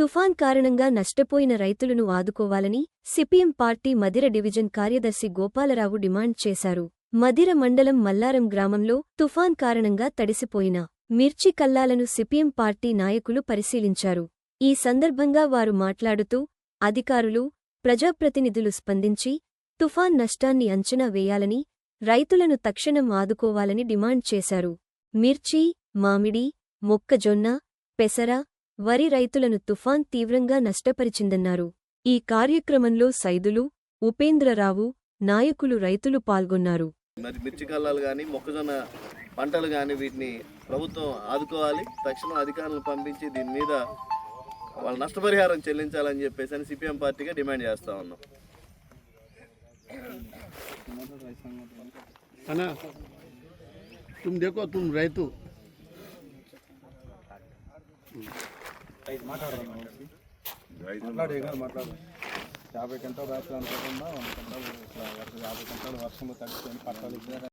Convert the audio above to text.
తుఫాన్ కారణంగా నష్టపోయిన రైతులను ఆదుకోవాలని సిపిఎం పార్టీ మదిర డివిజన్ కార్యదర్శి గోపాలరావు డిమాండ్ చేశారు. మదిర మండలం మల్లారం గ్రామంలో తుఫాన్ కారణంగా తడిసిపోయిన మిర్చి కల్లాలను సిపిఎం పార్టీ నాయకులు పరిశీలించారు. ఈ సందర్భంగా వారు మాట్లాడుతూ అధికారులు ప్రజాప్రతినిధులు స్పందించి తుఫాన్ నష్టాన్ని అంచనా వేయాలని రైతులను తక్షణం ఆదుకోవాలని డిమాండ్ చేశారు. మిర్చి మామిడి మొక్కజొన్న పెసర వరి రైతులను తుఫాన్ తీవ్రంగా నష్టపరిచిందన్నారు ఈ కార్యక్రమంలో సైదులు ఉపేంద్రరావు నాయకులు రైతులు పాల్గొన్నారు మరి మిర్చి కళ్ళాలు కానీ మొక్కజొన్న పంటలు కానీ వీటిని ప్రభుత్వం ఆదుకోవాలి తక్షణం అధికారులను పంపించి దీని మీద వాళ్ళ నష్టపరిహారం చెల్లించాలని చెప్పేసి అని సిపిఎం పార్టీగా డిమాండ్ చేస్తా ఉన్నాం है तुम देखो तुम రైతు మాట్లాడేగా మాట్లాడు యాభై గంటలు రాత్రి అనుకోకుండా వంద గంటలు ఇట్లా యాభై గంటలు వర్షంలో తడిచిపోయిన పట్టాలు